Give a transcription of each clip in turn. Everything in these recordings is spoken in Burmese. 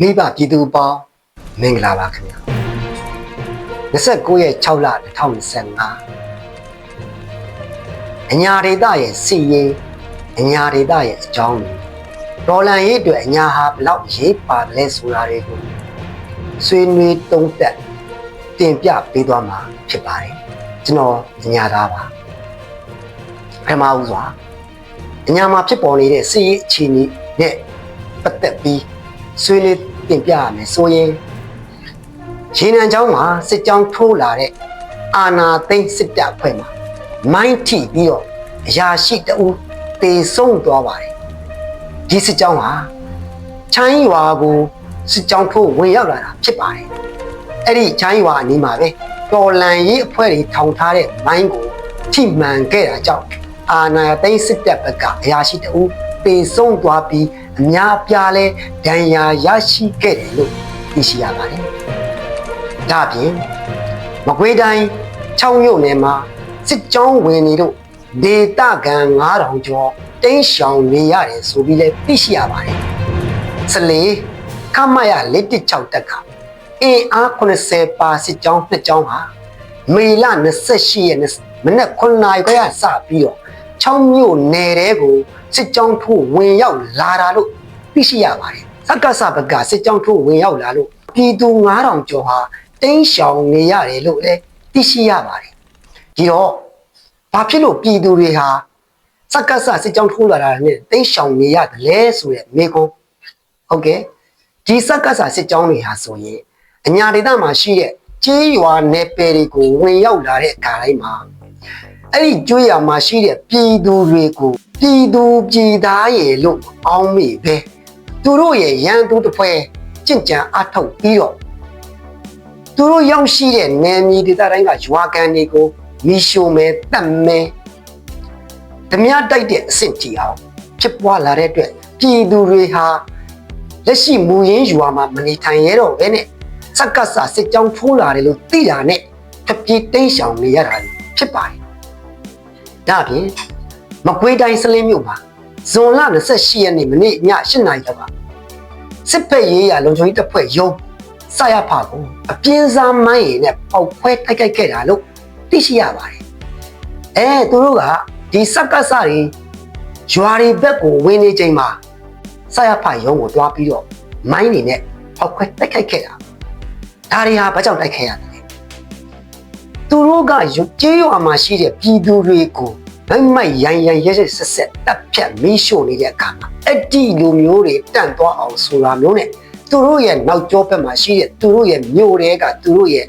မိဘပြည်သူပေါင်းမင်္ဂလာပါခင်ဗျာ29ရက်6လ2025အညာဒေတာရဲ့စီရင်အညာဒေတာရဲ့အကြောင်းတွေဒေါ်လန်ရေးအတွက်အညာဟာဘလောက်ရေးပါတယ်လဲဆိုတာတွေကိုဆွေးနွေးတုံးသက်တင်ပြပေးသွားမှာဖြစ်ပါတယ်ကျွန်တော်အညာသားပါပထမဦးစွာအညာမှာဖြစ်ပေါ်နေတဲ့စီရင်အခြေအနေနဲ့ပတ်သက်ပြီး ဆွေးနွေးတင်ပြရမယ်ဆိုရင်ရေနံချောင်းမှာစစ်ကြောင်းထိုးလာတဲ့အာနာသိန်းစစ်တပ်ဖွဲ့မှာမိုင်းထိပြီးတော့အရာရှိတအူးတေဆုံးသွားပါတယ်ဒီစစ်ကြောင်းဟာချမ်းရွာကိုစစ်ကြောင်းထိုးဝင်ရောက်လာတာဖြစ်ပါတယ်အဲ့ဒီချမ်းရွာအနီးမှာပဲတော်လန်ရေးအဖွဲ့တွေထောင်ထားတဲ့မိုင်းကိုထိမှန်ခဲ့တာကြောင့်အာနာသိန်းစစ်တပ်ဘက်ကအရာရှိတအူးတေဆုံးသွားပြီး အများအပြားလဲဒဏ်ရာရရှိခဲ့တယ်လို့သိရှိရပါတယ်။ဒါပြင်မကွေးတိုင်း6မြို့နယ်မှာစစ်ကြောင်းဝင်နေတို့ဒေသခံ9000ကျော်တင်းရှောင်နေရတယ်ဆိုပြီးလဲသိရှိရပါတယ်။စလေခမရလက်တစ်6တက်ကအင်အား80ပါစစ်ကြောင်းနှစ်ကြောင်းဟာမေလ28ရက်နေ့မနက်9နာရီခွဲကစပြီးတော့6မြို့နယ်တဲကို စစ်ကြောင်းထိုးဝင်ရောက်လာတာလို့သိရှိရပါတယ်။စက္ကစဘကစစ်ကြောင်းထိုးဝင်ရောက်လာလို့ပြည်သူ9000ကျော်ဟာတင်းရှောင်နေရတယ်လို့လည်းသိရှိရပါတယ်။ဒီတော့ဘာဖြစ်လို့ပြည်သူတွေဟာစက္ကစစစ်ကြောင်းထိုးလာတာနဲ့တင်းရှောင်နေရတယ်လဲဆိုတဲ့မေကွန်းဟုတ်ကဲ့ဒီစက္ကစစစ်ကြောင်းတွေဟာဆိုရင်အညာဒေသမှာရှိတဲ့ကျေးရွာနယ်ပယ်တွေကိုဝင်ရောက်လာတဲ့အခါတိုင်းမှာအဲ့ဒီကျွေးရမှာရှိတဲ့ပြည်သူတွေကို ပြည်သူပြည်သားရဲ့လို့အောင်းမိပဲသူတို့ရဲ့ရန်သူတစ်ဖွဲကြင့်ကြံအထောက်ပြီးတော့သူတို့ရောက်ရှိတဲ့နယ်မြေဒေသတိုင်းကရွာကန်တွေကိုမီရှိုမဲတတ်မဲဓမြတိုက်တဲ့အဆင့်ကြီးအောင်ဖြစ်ပွားလာတဲ့အတွက်ပြည်သူတွေဟာလက်ရှိမူရင်းရွာမှာမနေထိုင်ရတော့ဘဲနဲ့စက္ကစစစ်ကြောင်းထိုးလာတယ်လို့သိတာနဲ့တပြေးတိတ်ရှောင်နေရတာဖြစ်ပါတယ်။ဒါပြင် မကွေးတိုင်းစလင်းမြို့မှာဇွန်လ28ရက်နေ့မနေ့ည8နာရီလောက်ကစစ်ဖက်ရေးရလုံခြုံရေးတပ်ဖွဲ့ရုံးစရဖကိုအပြင်းစားမိုင်းရည်နဲ့ပေါက်ခွဲတိုက်ခိုက်ခဲ့တာလို့သိရှိရပါတယ်။အဲသူတို့ကဒီစက္ကစတွေရွာတွေဘက်ကိုဝင်နေချိန်မှာစရဖရုံးကိုတွားပြီးတော့မိုင်းတွေနဲ့ပေါက်ခွဲတိုက်ခိုက်ခဲ့တာ။ဒါတွေဟာဘာကြောင့်တိုက်ခိုက်ရလဲ။သူတို့ကကျေးရွာမှာရှိတဲ့ပြည်သူတွေကို မိုက်မိုက်ရိုင်ရိုင်ရက်ရက်ဆက်ဆက်တပ်ဖြတ်မီးရှို့နေတဲ့အခါမှာအဲ့ဒီလူမျိုးတွေတန့်သွားအောင်ဆိုတာမျိုးနဲ့သူတို့ရဲ့နောက်ကျောဘက်မှာရှိတဲ့သူတို့ရဲ့မြို့တွေကသူတို့ရဲ့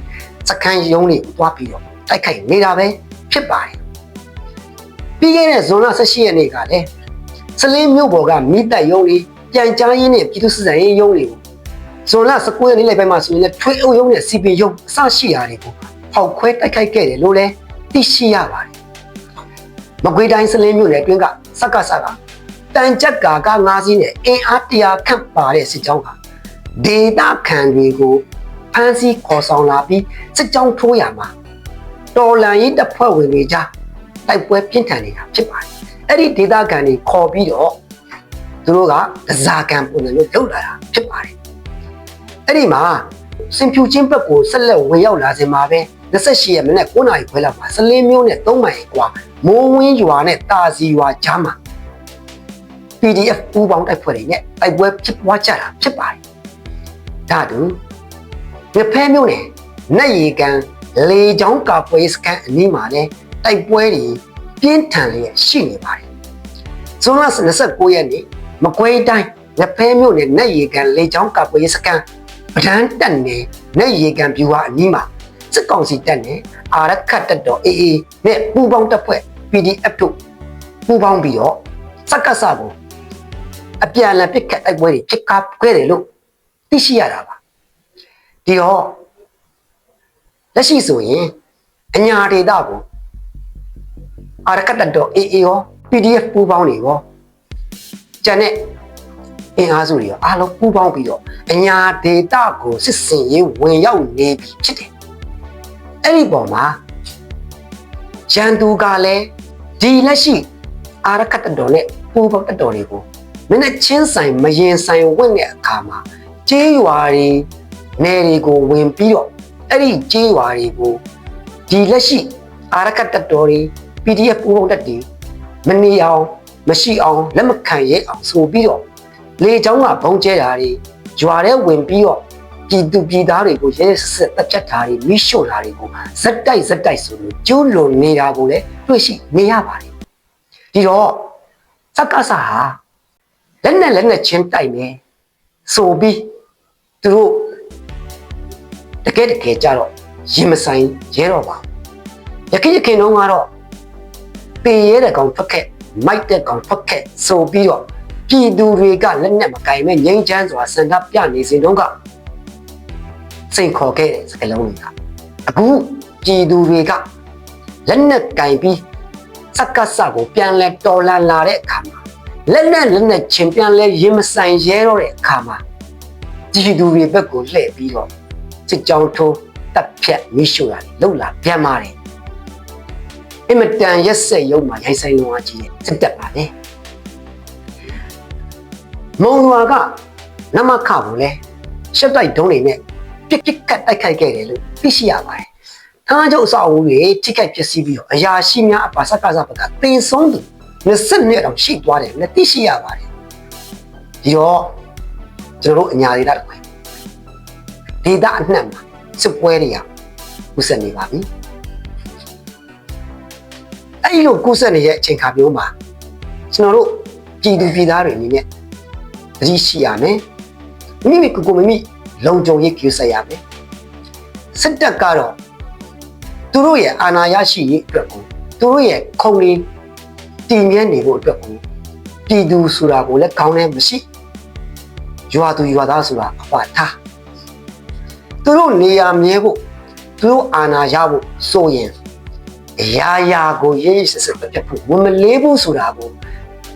စခန်းရုံးတွေကိုတွားပြီးတော့တိုက်ခိုက်နေတာပဲဖြစ်ပါတယ်ပြီးခဲ့တဲ့ဇွန်လ18ရက်နေ့ကလည်းစလင်းမြို့ပေါ်ကမိတပ်ရုံးတွေပြန်ကြားရင်းနဲ့ပြည်သူစစ်စံရေးရုံးတွေကိုဇွန်လ19ရက်နေ့လိုက်ပိုင်းမှာဆိုရင်လည်းထွေးအုပ်ရုံးနဲ့စီပင်ရုံးအစရှိရာတွေကိုဖောက်ခွဲတိုက်ခိုက်ခဲ့တယ်လို့လည်းသိရှိရပါတယ် မကွေးတိုင်းစလင်းမြို့နယ်အတွင်းကစက္ကစကတန်ကြက်ကာကငါးစီးနဲ့အင်အားတရာခန့်ပါတဲ့စစ်ကြောင်းကဒေတာခံတွေကိုဖမ်းဆီးခေါ်ဆောင်လာပြီးစစ်ကြောင်းထိုးရမှာတော်လန်ရေးတပ်ဖွဲ့ဝင်တွေကြားတိုက်ပွဲပြင်းထန်နေတာဖြစ်ပါတယ်။အဲ့ဒီဒေတာခံတွေခေါ်ပြီးတော့သူတို့ကဒဇာကန်ပုံစံမျိုးလုပ်လာတာဖြစ်ပါတယ်။အဲ့ဒီမှာစင်ဖြူချင်းဘက်ကိုဆက်လက်ဝင်ရောက်လာစင်မှာပဲ 28ရက်မနေ့9နာရီခွဲလောက်မှာစလင်းမျိုးနဲ့3မိုင်กว่าမိုးဝင်းရွာနဲ့တာစီရွာကြားမှာ PDF ပူးပေါင်းတိုက်ဖွဲ့တွေနဲ့တိုက်ပွဲဖြစ်ပွားကြတာဖြစ်ပါတယ်။ဒါတူရဖဲမျိုးနဲ့နက်ရီကန်လေချောင်းကာပွဲစကန်အနီးမှာလည်းတိုက်ပွဲတွေပြင်းထန်လျက်ရှိနေပါတယ်။ဇွန်လ29ရက်နေ့မကွေးတိုင်းရဖဲမျိုးနဲ့နက်ရီကန်လေချောင်းကာပွဲစကန်ပဒန်းတက်နေနက်ရီကန်ပြူဟာအနီးမှာ စစ်ကောင်စီတပ်နဲ့အာရခတ်တပ်တော် AA နဲ့ပူးပေါင်းတပ်ဖွဲ့ PDF တို့ပူးပေါင်းပြီးတော့စက္ကစကိုအပြန်အလှန်ပစ်ခတ်တိုက်ပွဲတွေဖြစ်ကားခဲ့တယ်လို့သိရှိရတာပါဒီတော့လက်ရှိဆိုရင်အညာဒေတာကိုအာရခတ်တပ်တော် AA ရော PDF ပူးပေါင်းတွေရောကျန်တဲ့အင်အားစုတွေရောအားလုံးပူးပေါင်းပြီးတော့အညာဒေတာကိုစစ်စင်ရေးဝင်ရောက်နေပြီဖြစ်တယ် အဲ့ဒီပေါ်မှာရန်သူကလည်းဒီလက်ရှိအာရကတတော်နဲ့ပူပေါတတော်တွေကိုမင်းနဲ့ချင်းဆိုင်မရင်ဆိုင်ဝင့်တဲ့အခါမှာကျေးရွာတွေနယ်တွေကိုဝင်ပြီးတော့အဲ့ဒီကျေးရွာတွေကိုဒီလက်ရှိအာရကတ်တပ်တော်တွေ PDF ပူးပေါင်းတပ်တွေမနေအောင်မရှိအောင်လက်မခံရဲအောင်ဆိုပြီးတော့လေချောင်းကဘုံကျဲတာတွေရွာထဲဝင်ပြီးတော့ ပြည်သူပြည်သားတွေကိုရဲရဲဆက်ဆက်တပ်ဖြတ်တာတွေမိရှို့တာတွေကိုဇက်တိုက်ဇက်တိုက်ဆိုလို့ကျိုးလွန်နေတာကိုလည်းတွေ့ရှိနေရပါတယ်ဒီတော့စက္ကစဟာလက်နဲ့လက်နဲ့ချင်းတိုက်မယ်ဆိုပြီးသူတို့တကယ်တကယ်ကြတော့ရင်မဆိုင်ရဲတော့ပါဘူးရခင်ရခင်တုန်းကတော့ပေရဲတဲ့ကောင်ဖက်ခက်မိုက်တဲ့ကောင်ဖက်ခက်ဆိုပြီးတော့ပြည်သူတွေကလက်နဲ့မကင်မဲ့ငိမ့်ချမ်းစွာစံတပြနေစဉ်တုန်းက စိန်ခေါ်ခဲ့တဲ့စကလုံးတွေကအခုပြည်သူတွေကလက်နဲ့ကင်ပြီးစက္ကစကိုပြန်လဲတော်လန်လာတဲ့အခါမှာလက်နဲ့လက်နဲ့ချင်းပြန်လဲရင်မဆိုင်ရဲတော့တဲ့အခါမှာပြည်သူတွေဘက်ကိုလှည့်ပြီးတော့စစ်ကြောင်းထိုးတပ်ဖြတ်မိရှုတာလှုပ်လာပြန်ပါတယ်အင်မတန်ရက်စက်ရုံမှာရိုက်ဆိုင်လုံးအကြီးရဲ့စစ်တပ်ပါလေမုံရွာကနမခကိုလဲရှက်တိုက်ဒုံးတွေနဲ့ ပြစ်ပြစ်ကတ်တိုက်ခိုက်ခဲ့တယ်လို့သိရှိရပါတယ်။ထားကျုပ်အဆောက်အဦတွေထိခိုက်ပျက်စီးပြီးတော့အရာရှိများအပါစကားစားဘက်ကတင်ဆုံးသူ20နှစ်တောင်ရှိသွားတယ်လည်းသိရှိရပါတယ်။ဒီတော့ကျွန်တော်တို့အညာတွေကတခွေဒေတာအနှံ့မှာစစ်ပွဲတွေကဥဆက်နေပါပြီ။အဲ့လိုကုဆက်နေတဲ့အချိန်ခါမျိုးမှာကျွန်တော်တို့ပြည်သူပြည်သားတွေအနေနဲ့သတိရှိရမယ်မိမိကိုယ်ကိုမိမိ လုံခြုံရေးကြိုးစားရမယ်စစ်တပ်ကတော့သူတို့ရဲ့အာဏာရရှိရေးအတွက်ကိုသူတို့ရဲ့ခုံလေးတည်မြဲနေဖို့အတွက်ကိုပြည်သူဆိုတာကိုလည်းကောင်းတယ်မရှိရွာသူရွာသားဆိုတာအပါထားသူတို့နေရာမြဲဖို့သူတို့အာဏာရဖို့ဆိုရင်အရာရာကိုရေးရေးဆက်ဆက်ပြတ်ဖို့ဝင်မလေးဘူးဆိုတာကို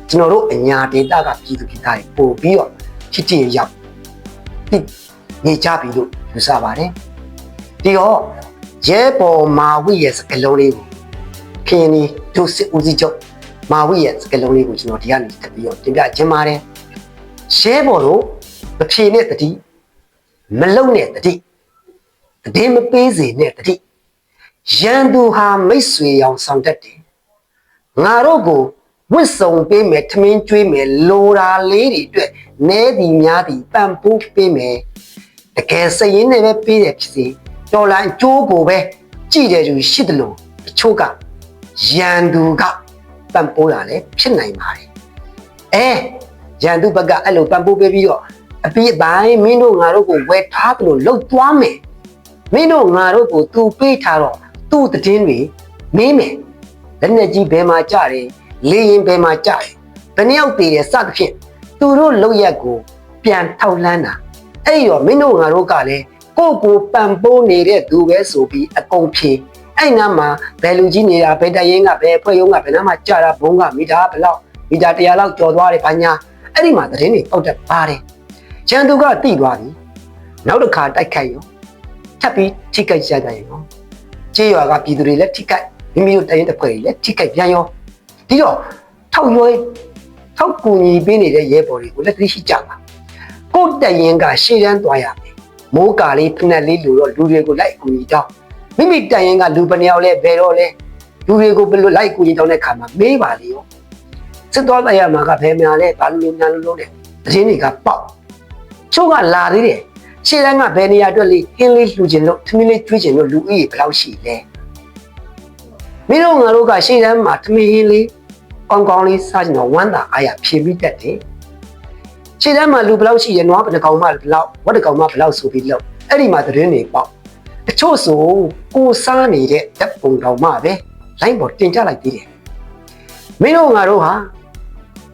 ကျွန်တော်တို့အညာဒေတာကပြည်သူပြည်သားတွေပို့ပြီးတော့ဖြစ်တည်ရောက်ပြီး နေကြပြီလို့ယူဆပါတယ်ဒီတော့ရဲပေါ်မာဝိရဲ့စကလုံးလေးကိုခင်းနီဒုစစ်ဦးစီးချုပ်မာဝိရဲ့စကလုံးလေးကိုကျွန်တော်ဒီကနေတက်ပြီးတော့တင်ပြခြင်းပါတယ်ရဲပေါ်တို့မဖြေနဲ့တတိမလုံနဲ့တတိတည်မပေးစေနဲ့တတိရန်သူဟာမိတ်ဆွေရောင်ဆောင်တတ်တယ်ငါတို့ကိုဝစ်စုံပေးမယ်ထမင်းကျွေးမယ်လိုရာလေးတွေအတွက်နဲသည်များသည်ပံပိုးပေးမယ် တကယ်စရင်နဲ့ပဲပေးတယ်ဖြစ်စီတော်လိုင်းအကျိုးကိုပဲကြည့်တယ်သူရှိတယ်လို့တချို့ကရန်သူကပံပိုးတာလည်းဖြစ်နိုင်ပါတယ်အဲရန်သူဘက်ကအဲ့လိုပံပိုးပေးပြီးတော့အပြီးအပိုင်းမင်းတို့ငါတို့ကိုဝယ်ထားတယ်လို့လှုပ်သွားမယ်မင်းတို့ငါတို့ကိုသူပေးထားတော့သူ့တည်င်းတွေမင်းမယ်လက်နဲ့ကြီးဘယ်မှာကြတယ်လေရင်ဘယ်မှာကြတယ်ဘယ်နှယောက်တည်တယ်စသဖြင့်သူတို့လောက်ရက်ကိုပြန်ထောက်လန်းတာ အဲ့ဒီတော့မင်းတို့ငါတို့ကလည်းကိုကိုပံပိုးနေတဲ့သူပဲဆိုပြီးအကုန်ဖြေအဲ့နားမှာဘယ်လူကြီးနေတာဘယ်တရင်ကဘယ်ဖွဲ့ရုံးကဘယ်နားမှာကြာတာဘုံကမီတာဘယ်လောက်မီတာ100လောက်ကျော်သွားတယ်ဘာညာအဲ့ဒီမှာသတင်းတွေပောက်တက်ပါတယ်ကျန်သူကတိသွားပြီနောက်တစ်ခါတိုက်ခိုက်ရောထပ်ပြီးထိခိုက်ကြကြရောကြေးရွာကပြည်သူတွေလည်းထိခိုက်မိမိတို့တရင်တစ်ဖွဲ့တွေလည်းထိခိုက်ပြန်ရောဒီတော့ထောက်ရွယ်ထောက်ကူညီပေးနေတဲ့ရဲဘော်တွေကိုလက်သိရှိကြပါ ကိုယ်တရင်ကရှေ့တန်းသွားရမယ်မိုးကာလေးဖက်လေးလူတော့လူတွေကိုလိုက်ကူညီတောင်းမိမိတရင်ကလူပနေအောင်လဲဘယ်တော့လဲလူတွေကိုဘယ်လိုလိုက်ကူညီတောင်းတဲ့ခါမှာမေးပါလေရောစစ်တော်တရားမှာကဘယ်များလဲဘာလို့ညာလို့လို့တဲ့သတင်းတွေကပေါက်ချို့ကလာသေးတယ်ရှေ့တန်းကဘယ်နေရာအတွက်လေးအင်းလေးလှူခြင်းလို့ထမင်းလေးကျွေးခြင်းလို့လူဦးရေဘယ်လောက်ရှိလဲမင်းတို့ငါတို့ကရှေ့တန်းမှာထမင်းလေးကောင်းကောင်းလေးစားကြတော့ဝမ်းသာအားရဖြည့်ပြီးတတ်တယ်။ ခြေတန်းမှာလူဘယ်လောက်ရှိရနွားဘယ်ကောင်မှဘယ်လောက်ဝက်တကောင်မှဘယ်လောက်ဆိုပြီးလောက်အဲ့ဒီမှာသတင်းတွေပေါက်တချို့ဆိုကိုစားနေတဲ့ဓာတ်ပုံတော်မှပဲလိုင်းပေါ်တင်ကြလိုက်သေးတယ်။မင်းတို့ငါတို့ဟာ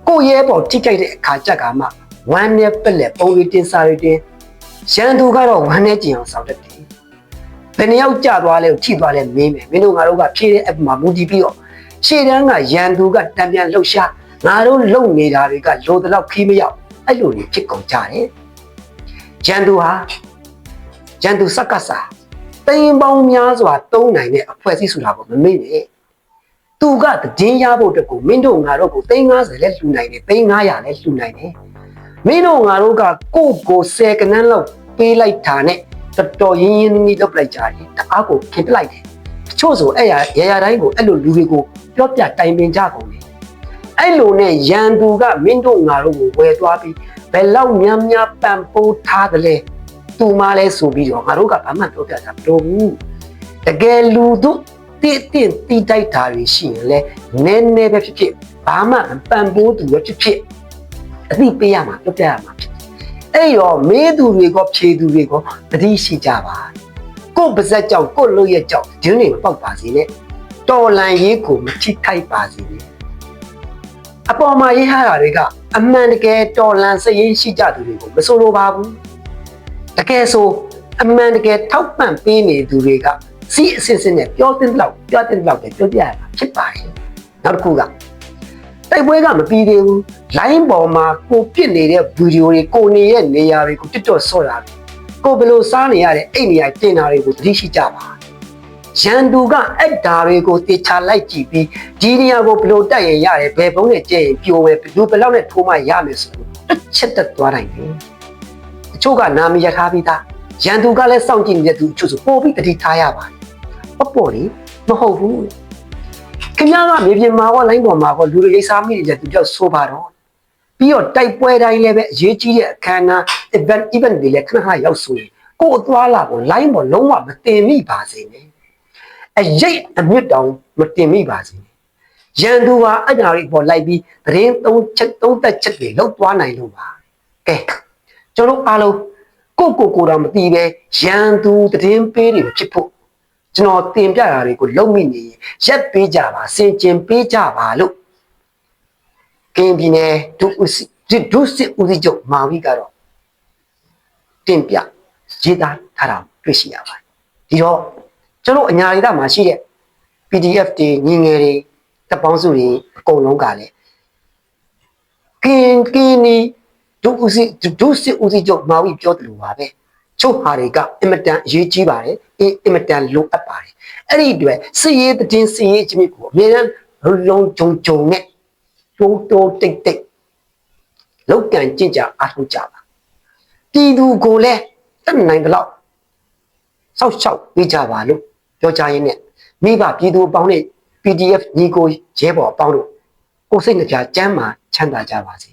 ကိုရဲပေါ်ထိကြိုက်တဲ့အခါကြက်ကမှဝမ်းနဲ့ပက်လက်ပုံလေးတင်စားရတင်ရန်သူကတော့ဝမ်းနဲ့ကြင်အောင်ဆောင်တတ်တယ်။ဘယ်နှယောက်ကြသွားလဲထိသွားလဲမင်းမယ်မင်းတို့ငါတို့ကဖြည့်တဲ့အပမှာမူတည်ပြီးတော့ရှေ့တန်းကရန်သူကတံပြန်လှုပ်ရှားငါတို့လုံနေတာတွေကလိုတလောက်ခီးမရောက် အဲ့လိုတွေဖြစ်ကုန်ကြတယ်ရန်သူဟာရန်သူစက္ကစတိမ်ပေါင်းများစွာတုံးနိုင်တဲ့အဖွဲ့အစည်းဆိုတာကိုမမေ့နဲ့သူကတည်င်းရဖို့အတွက်ကိုမင်းတို့ငါတို့ကို350လဲလှူနိုင်တယ်300လဲလှူနိုင်တယ်မင်းတို့ငါတို့ကကိုယ့်ကိုဆယ်ကနန်းလောက်ပေးလိုက်တာနဲ့တော်တော်ရင်းရင်းနှီးနှီးလုပ်လိုက်ကြတယ်တအားကိုခင်ပလိုက်တယ်တချို့ဆိုအဲ့ရရရတိုင်းကိုအဲ့လိုလူတွေကိုပြောပြတိုင်ပင်ကြကုန်တယ် အဲ့လိုနဲ့ရန်သူကမင်းတို့ငါတို့ကိုဝယ်သွားပြီးဘယ်လောက်များများပံပိုးထားတယ်လဲသူမလဲဆိုပြီးတော့ငါတို့ကဘာမှပြောပြတာမတော်ဘူးတကယ်လူတို့တိတိတိတိုက်တာတွေရှိရင်လဲနည်းနည်းပဲဖြစ်ဖြစ်ဘာမှပံပိုးသူပဲဖြစ်ဖြစ်အသိပေးရမှာပြောပြရမှာဖြစ်အဲ့တော့မေးသူတွေကဖြေသူတွေကတတိရှိကြပါကို့ပါဇက်ကြောင့်ကို့လို့ရဲ့ကြောင့်ဒင်းတွေမပေါက်ပါစေနဲ့တော်လန်ရေးကိုမထိခိုက်ပါစေနဲ့ အပေါ်မှာရေးထားတာတွေကအမှန်တကယ်တော်လန်စရင်ရှိကြသူတွေကိုမဆိုလိုပါဘူးတကယ်ဆိုအမှန်တကယ်ထောက်ပံ့ပေးနေသူတွေကစီးအစစ်စစ်နဲ့ပြောတဲ့လောက်ပြောတဲ့လောက်ပဲပြောပြရမှာဖြစ်ပါတယ်နောက်တစ်ခုကတိုက်ပွဲကမပြီးသေးဘူး line ပေါ်မှာကိုပြစ်နေတဲ့ဗီဒီယိုတွေကိုနေရဲ့နေရာတွေကိုတစ်တော့ဆော့တာကိုဘယ်လိုစားနေရတဲ့အဲ့နေရာတင်တာတွေကိုသတိရှိကြပါ ရန်သူကအဲ့ဒါတွေကိုတေချာလိုက်ကြည့်ပြီးဒီနေရာကိုဘယ်လိုတိုက်ရင်ရတယ်ဘယ်ဘုံနဲ့ကျဲရင်ပြိုပဲဘယ်လိုဘယ်လောက်နဲ့ထိုးမှရမယ်ဆိုတော့တစ်ချက်တက်သွားနိုင်တယ်အချို့ကနာမည်ရထားပြီးသားရန်သူကလည်းစောင့်ကြည့်နေတဲ့သူအချို့ဆိုပို့ပြီးတတိထားရပါတယ်ပေါ့ပေါ့လေမဟုတ်ဘူးခင်ဗျားကမြေပြင်မှာကလိုင်းပေါ်မှာကလူတွေလိမ့်စားမိနေတဲ့သူကြောက်ဆိုးပါတော့ပြီးတော့တိုက်ပွဲတိုင်းလည်းပဲအရေးကြီးတဲ့အခမ်းအနား event event တွေလည်းခဏခဏရောက်ဆိုရင်ကိုယ်အသွားလာကို line ပေါ်လုံးဝမတင်မိပါစေနဲ့ အရေးအမြင့်တောင်မတင်မိပါစေနဲ့ရန်သူဟာအညာတွေပေါ်လိုက်ပြီးသတင်းသုံးချက်သုံးသက်ချက်တွေလောက်သွားနိုင်လို့ပါကဲကျွန်တော်အားလုံးကိုကိုကိုတော့မသိပဲရန်သူသတင်းပေးတွေဖြစ်ဖို့ကျွန်တော်တင်ပြတာတွေကိုလုံမိနေရင်ရက်ပေးကြပါစင်ကျင်ပေးကြပါလို့ကင်းပြည်နယ်ဒုဥစီဒုစစ်ဦးစီးချုပ်မာဝီကတော့တင်ပြရေးသားထားတာတွေ့ရှိရပါတယ်ဒီတော့ ကျွန်တော်အညာဒေသမှာရှိတဲ့ PDF တွေညီငယ်တွေတပ်ပေါင်းစုတွေအကုန်လုံးကလည်းကင်းကင်းနီဒုဥစီဒုစစ်ဦးစီးချုပ်မာဝီပြောတယ်လို့ပါပဲချုပ်ဟာတွေကအင်မတန်အရေးကြီးပါတယ်အင်အင်မတန်လိုအပ်ပါတယ်အဲ့ဒီအတွက်စီရေးတည်င်းစီရေးချင်းကိုအမြဲတမ်းလုံးကြုံကြုံနဲ့တိုးတိုးတိတ်တိတ်လောက်ကန်ကြင်ကြအားထုတ်ကြပါပြည်သူကိုလည်းတတ်နိုင်တယ်လို့စောက်ရှောက်ပေးကြပါလို့ ပြောကြရင်းနဲ့မိဘပြည်သူအပေါင်းနဲ့ PDF ညီကိုရဲဘော်အပေါင်းတို့ကိုယ်စိတ်နှပြချမ်းသာချမ်းသာကြပါစေ